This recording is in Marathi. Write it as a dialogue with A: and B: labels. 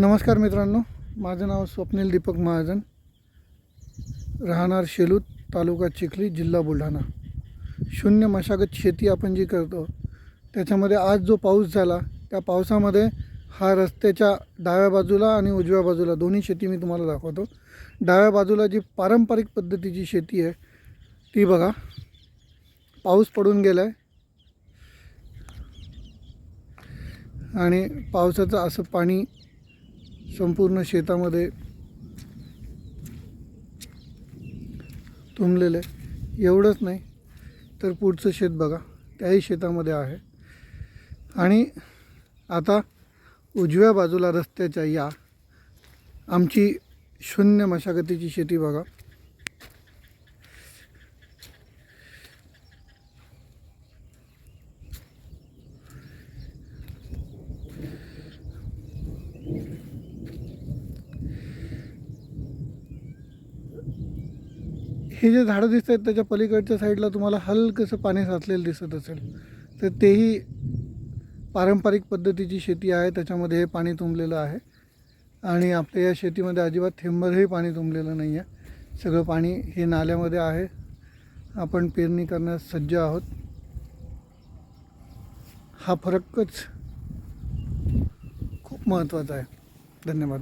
A: नमस्कार मित्रांनो माझं नाव स्वप्नील दीपक महाजन. राहणार शेलूत तालुका चिखली जिल्हा बुलढाणा. शून्य मशागत शेती आपण जी करतो त्याच्यामध्ये आज जो पाऊस झाला त्या पावसामध्ये हा रस्त्याच्या डाव्या बाजूला आणि उजव्या बाजूला दोन्ही शेती मी तुम्हाला दाखवतो. डाव्या बाजूला जी पारंपरिक पद्धतीची शेती आहे ती बघा. पाऊस पडून गेला आहे आणि पावसाचं असं पाणी संपूर्ण शेतामध्ये तुंबलेलं आहे. एवढंच नाही तर पुढचं शेत बघा. त्याही शेतामध्ये आहे. आणि आता उजव्या बाजूला रस्त्याच्या या आमची शून्य मशागतीची शेती बघा. हे जे झाडं दिसत आहेत त्याच्या पलीकडच्या साईडला तुम्हाला हलकंसं पाणी साचलेलं दिसत असेल. तर तेही पारंपरिक पद्धतीची शेती आहे त्याच्यामध्ये हे पाणी तुंबलेलं आहे. आणि आपल्या या शेतीमध्ये अजिबात थेंबरही पाणी तुंबलेलं नाही आहे. सगळं पाणी हे नाल्यामध्ये आहे. आपण पेरणी करण्यास सज्ज आहोत. हा फरकच खूप महत्त्वाचा आहे. धन्यवाद.